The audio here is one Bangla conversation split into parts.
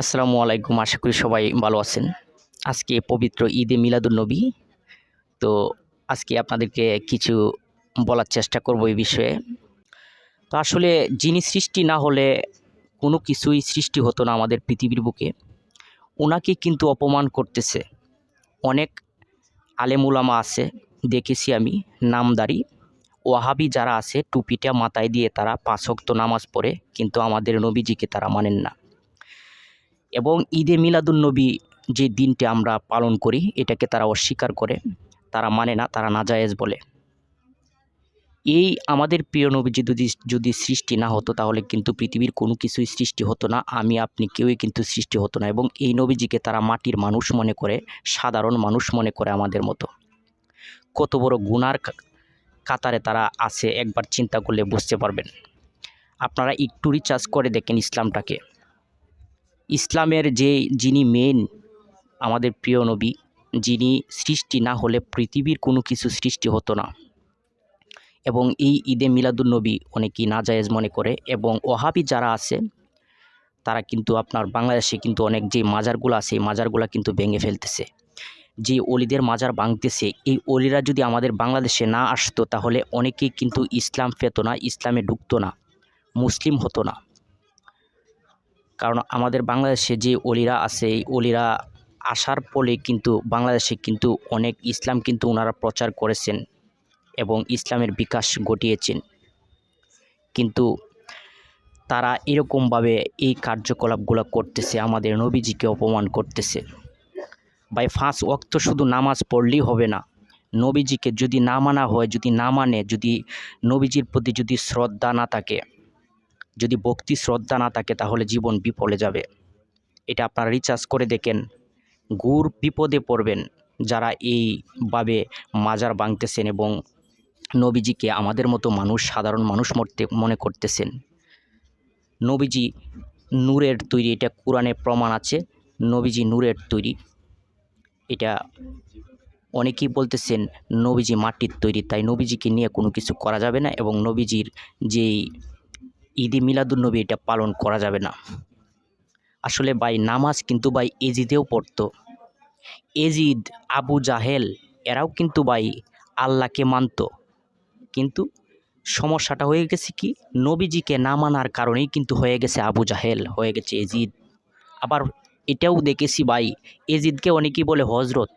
আসসালামু আলাইকুম, আশা করি সবাই ভালো আছেন। আজকে পবিত্র ঈদে মিলাদুন্নবী তো আজকে আপনাদেরকে কিছু বলার চেষ্টা করব এই বিষয়ে। তো আসলে যিনি সৃষ্টি না হলে কোনো কিছুই সৃষ্টি হতো না আমাদের পৃথিবীর বুকে। ওনাকে কিন্তু অপমান করতেছে। অনেক আলেমুলামা আছে, দেখেছি আমি, নামদারি। ওয়াহাবি যারা আছে, টুপিটা মাথায় দিয়ে তারা পাঁচক্ত নামাজ পড়ে, কিন্তু আমাদের নবীজিকে তারা মানেন না। এবং ঈদে মিলাদুন্নবী যে দিনটি আমরা পালন করি, এটাকে তারা অস্বীকার করে। তারা মানে না, তারা নাজায়েজ বলে। এই আমাদের প্রিয় নবীজি যদি যদি সৃষ্টি না হতো, তাহলে কিন্তু পৃথিবীর কোনো কিছুই সৃষ্টি হতো না। আমি, আপনি কেউই কিন্তু সৃষ্টি হতো না। এবং এই নবীজিকে তারা মাটির মানুষ মনে করে, সাধারণ মানুষ মনে করে আমাদের মতো। কত বড় গুনার কা- কাতারে তারা আছে, একবার চিন্তা করলে বুঝতে পারবেন। আপনারা একটু রিচার্জ করে দেখেন ইসলামটাকে। ইসলামের যে যিনি মেন আমাদের প্রিয় নবী, যিনি সৃষ্টি না হলে পৃথিবীর কোনো কিছু সৃষ্টি হতো না। এবং এই ঈদে মিলাদুন্নবী অনেকেই নাজায়েজ মনে করে এবং ওহাবি যারা আছে, তারা কিন্তু আপনার বাংলাদেশে কিন্তু অনেক যে মাজারগুলো আছে, এই মাজারগুলো কিন্তু ভেঙে ফেলতেছে। যে অলিদের মাজার ভাঙতেছে, এই অলিরা যদি আমাদের বাংলাদেশে না আসতো, তাহলে অনেকেই কিন্তু ইসলাম পেত না, ইসলামে ঢুকতো না, মুসলিম হতো না। কারণ আমাদের বাংলাদেশে যে অলিরা আছে, এই অলিরা আসার ফলে কিন্তু বাংলাদেশে কিন্তু অনেক ইসলাম কিন্তু ওনারা প্রচার করেছেন এবং ইসলামের বিকাশ ঘটিয়েছেন। কিন্তু তারা এরকমভাবে এই কার্যকলাপগুলো করতেছে, আমাদের নবীজিকে অপমান করতেছে। ভাই, ফাঁস ওয়াক্ত শুধু নামাজ পড়লেই হবে না। নবীজিকে যদি না মানা হয়, যদি না মানে যদি নবীজির প্রতি যদি শ্রদ্ধা না থাকে যদি ভক্তি, শ্রদ্ধা না থাকে তাহলে জীবন বিফলে যাবে। এটা আপনারা রিচার্জ করে দেখেন। গুড় বিপদে পড়বেন যারা এইভাবে মাজার ভাঙতেছেন এবং নবীজিকে আমাদের মতো মানুষ, সাধারণ মানুষ মরতে, মনে করতেছেন। নবীজি নূরের তৈরি, এটা কোরআনে প্রমাণ আছে, নবীজি নূরের তৈরি। এটা অনেকেই বলতেছেন নবীজি মাটির তৈরি, তাই নবীজিকে নিয়ে কোনো কিছু করা যাবে না এবং নবীজির যেই ঈদে মিলাদুন্নবী এটা পালন করা যাবে না। আসলে ভাই, নামাজ কিন্তু ভাই এজিদেও পড়তো। এজিদ, আবু জাহেল, এরাও কিন্তু ভাই আল্লাহকে মানতো। কিন্তু সমস্যাটা হয়ে গেছে কি, নবীজিকে না মানার কারণেই কিন্তু হয়ে গেছে আবু জাহেল, হয়ে গেছে এজিদ। আবার এটাও দেখেছি ভাই, এজিদকে অনেকেই বলে হজরত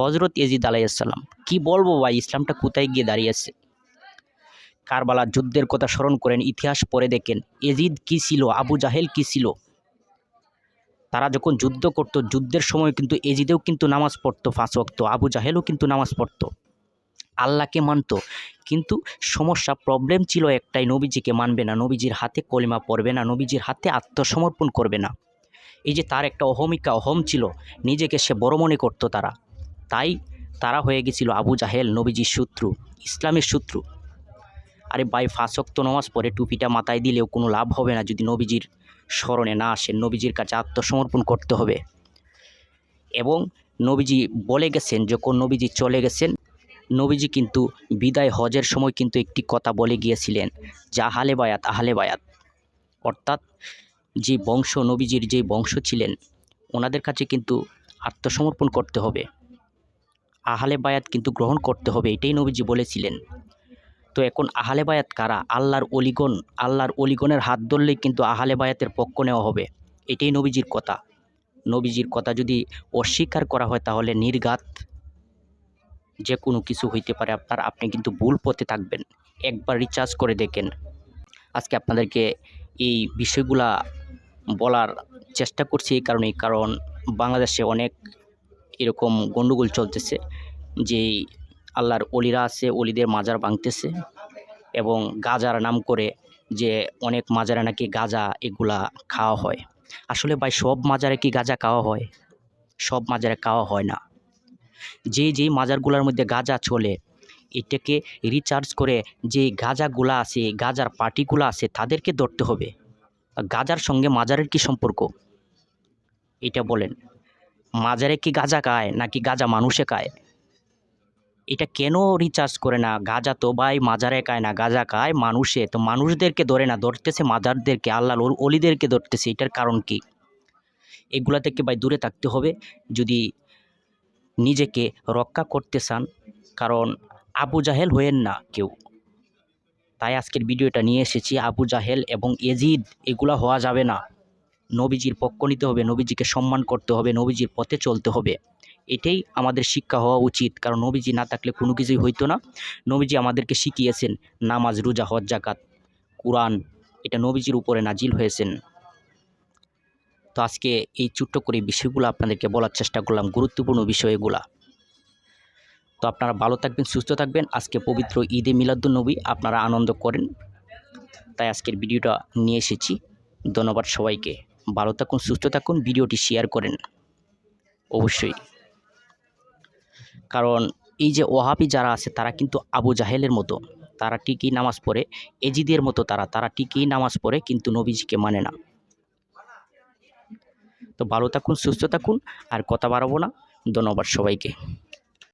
হজরত এজিদ আলাইসাল্লাম কি বলব ভাই, ইসলামটা কোথায় গিয়ে দাঁড়িয়েছে কারবালার যুদ্ধের কথা স্মরণ করেন, ইতিহাস পড়ে দেখেন। এজিদ কি ছিল? আবু জাহেল কি ছিল? তারা যখন যুদ্ধ করত, যুদ্ধের সময় কিন্তু এজিদেও কিন্তু নামাজ পড়তো ফাঁস ওয়াক্ত, আবু জাহেলও কিন্তু নামাজ পড়তো। আল্লাহকে মানতো। কিন্তু সমস্যা প্রবলেম ছিল একটাই, নবীজিকে মানবে না। নবীজির হাতে কলিমা পড়বে না, নবীজির হাতে আত্মসমর্পণ করবে না। এই যে তার একটা অহমিকা, অহম ছিল, নিজেকে সে বড় মনে করতো তারা। তাই তারা হয়ে গেছিল আবু জাহেল, নবীজির শত্রু, ইসলামের শত্রু। আরে ভাই ফাঁসক্ত নমাজ পরে টুপিটা মাথায় দিলেও কোনো লাভ হবে না যদি নবীজির স্মরণে না আসে। নবীজির কাছে আত্মসমর্পণ করতে হবে। এবং নবীজি বলে গেছেন, যখন নবীজি চলে গেছেন, নবীজি কিন্তু বিদায় হজের সময় কিন্তু একটি কথা বলে গিয়েছিলেন, যা হালে বায়াত, আহালে বায়াত। অর্থাৎ যে বংশ, নবীজির যে বংশ ছিলেন, ওনাদের কাছে কিন্তু আত্মসমর্পণ করতে হবে। আহালে বায়াত কিন্তু গ্রহণ করতে হবে, এটাই নবীজি বলেছিলেন। তো এখন আহালে বায়াত কারা? আল্লাহর অলিগণ, আল্লাহর অলিগণের হাত ধরলেই কিন্তু আহালে বায়াতের পক্ষ নেওয়া হবে। এটাই নবীজির কথা। নবীজির কথা যদি অস্বীকার করা হয় তাহলে নির্ঘাত যে কোনো কিছু হইতে পারে। আপনার, আপনি কিন্তু ভুল পথে থাকবেন। একবার রিচার্জ করে দেখেন। আজকে আপনাদেরকে এই বিষয়গুলা বলার চেষ্টা করছি এই কারণেই, কারণ বাংলাদেশে অনেক এরকম গণ্ডগোল চলতেছে যে আল্লাহর অলিরা আছে, অলিদের মাজার ভাঙতেছে এবং গাজার নাম করে যে অনেক মাজারে নাকি গাজা এগুলা খাওয়া হয়। আসলে ভাই, সব মাজারে কি গাজা খাওয়া হয়? সব মাজারে খাওয়া হয় না। যে যেই মাজারগুলোর মধ্যে গাজা চলে, এটাকে রিচার্জ করে যে গাজাগুলা আছে, গাজার পার্টিগুলো আছে, তাদেরকে ধরতে হবে। গাজার সঙ্গে মাজারের কি সম্পর্ক? এটা বলেন। মাজারে কি গাজা খায় নাকি গাজা মানুষে খায়? এটা কেন রিচার্জ করে না? গাজা তো ভাই মাজারে খায় না, গাজা খায় মানুষে। তো মানুষদেরকে ধরে না, ধরতেছে মাজারদেরকে, আল্লাহর অলিদেরকে ধরতেছে। এটার কারণ কি? এগুলা থেকে ভাই দূরে থাকতে হবে। যদি নিজেকে রক্ষা করতে চান, কারণ আবু জাহেল হয়েন না কেউ। তাই আজকের ভিডিওটা নিয়ে এসেছি আবু জাহেল এবং এজিদ। এগুলা হওয়া যাবে না। নবীজির পক্ষ নিতে হবে, নবীজিকে সম্মান করতে হবে, নবীজির পথে চলতে হবে। এটাই আমাদের শিক্ষা হওয়া উচিত। কারণ নবীজি না থাকলে কোনো কিছুই হইতো না। নবীজি আমাদেরকে শিখিয়েছেন, নামাজ, রোজা, হজ জাকাত কোরআন, এটা নবীজির উপরে নাজিল হয়েছেন। তো আজকে এই ছোট্ট করে বিষয়গুলো আপনাদেরকে বলার চেষ্টা করলাম, গুরুত্বপূর্ণ বিষয় এগুলা তো আপনারা ভালো থাকবেন, সুস্থ থাকবেন। আজকে পবিত্র ঈদে মিলাদুন্নবী আপনারা আনন্দ করেন। তাই আজকের ভিডিওটা নিয়ে এসেছি। ধন্যবাদ সবাইকে। ভালো থাকুন, সুস্থ থাকুন, ভিডিওটি শেয়ার করেন। অবশ্যই। কারণ এই যে ওহাবি যারা আছে, তারা কিন্তু আবু জাহেলের মতো। তারা টিকি নামাজ পড়ে, এজিদের মতো তারা। তারা ঠিকই নামাজ পড়ে, কিন্তু নবীজিকে মানে না। তো ভালো থাকুন, সুস্থ থাকুন, আর কথা বাড়াবো না। ধন্যবাদ সবাইকে।